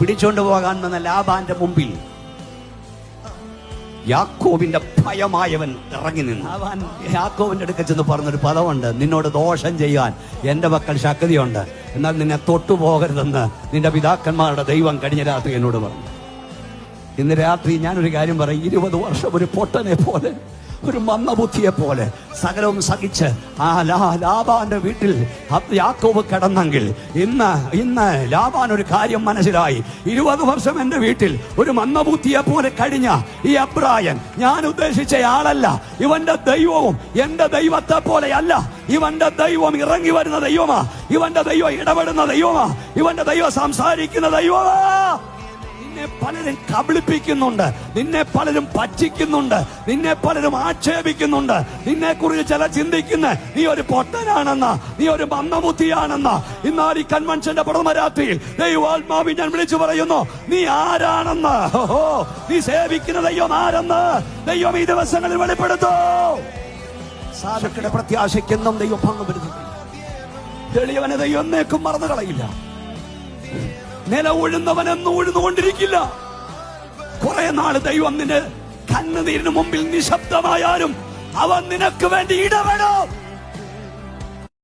പിടിച്ചോണ്ട് പോകാൻ വന്ന ലാബാന്റെ മുമ്പിൽ യാക്കോവിന്റെ ഭയമായവൻ ഇറങ്ങി നിന്നു. അവൻ യാക്കോവിന്റെ അടുക്ക ചെന്ന് പറഞ്ഞൊരു പദമുണ്ട് നിന്നോട് ദോഷം ചെയ്യാൻ എന്റെ മക്കൾ ശക്തിയുണ്ട് എന്നാൽ നിന്നെ തൊട്ടുപോകരുതെന്ന് നിന്റെ പിതാക്കന്മാരുടെ ദൈവം കഴിഞ്ഞ രാത്രി എന്നോട് പറഞ്ഞു. ഇന്ന് രാത്രി ഞാനൊരു കാര്യം പറയും ഇരുപത് വർഷം ഒരു പൊട്ടനെ പോലെ ഒരു മന്ദബുദ്ധിയെ പോലെ സകലവും സഹിച്ച് ആ ലാ ലാബാന്റെ വീട്ടിൽ യാക്കോബ് കിടന്നെങ്കിൽ ഇന്ന് ഇന്ന് ലാബാൻ ഒരു കാര്യം മനസ്സിലായി. ഇരുപത് വർഷം എന്റെ വീട്ടിൽ ഒരു മന്ദബുദ്ധിയെ പോലെ കഴിഞ്ഞ ഈ അബ്രായൻ ഞാൻ ഉദ്ദേശിച്ച ആളല്ല. ഇവന്റെ ദൈവവും എന്റെ ദൈവത്തെ പോലെയല്ല ഇവന്റെ ദൈവം ഇറങ്ങി വരുന്ന ദൈവമാ. ഇവന്റെ ദൈവം ഇടപെടുന്ന ദൈവമാ. ഇവന്റെ ദൈവം സംസാരിക്കുന്ന ദൈവമാ. നിന്നെ പലരും കബളിപ്പിക്കുന്നുണ്ട്. നിന്നെ പലരും പറ്റിക്കുന്നുണ്ട്. നിന്നെ പലരും ആക്ഷേപിക്കുന്നുണ്ട്. നിന്നെ കുറിച്ച് ചില ചിന്തിക്കുന്ന നീ ഒരു പൊട്ടനാണെന്ന നീ ഒരു മന്ദബുദ്ധിയാണെന്ന. എന്നാൽ ഈ കൺവെൻഷന്റെ പ്രഥമരാത്രിയിൽ ദൈവാത്മാവി ഞാൻ വിളിച്ചു പറയുന്നു നീ ആരാണെന്ന്? നീ സേവിക്കുന്ന ദൈവം ആരെന്ന്? ദൈവം ഈ ദിവസങ്ങളിൽ വെളിപ്പെടുത്തോ. സാധുക്കളുടെ പ്രത്യാശയ്ക്കെന്നും ദൈവം പങ്കുപെടുത്തുന്നു തെളിയവനെ ദൈവം മറന്നു കളയില്ല നില എന്നും ഉഴുന്നുകൊണ്ടിരിക്കില്ല. കുറെ നാൾ ദൈവം നിന്റെ കണ്ണുനീരിന് മുമ്പിൽ നിശബ്ദമായാലും അവൻ നിനക്ക് വേണ്ടി ഇടപെടും.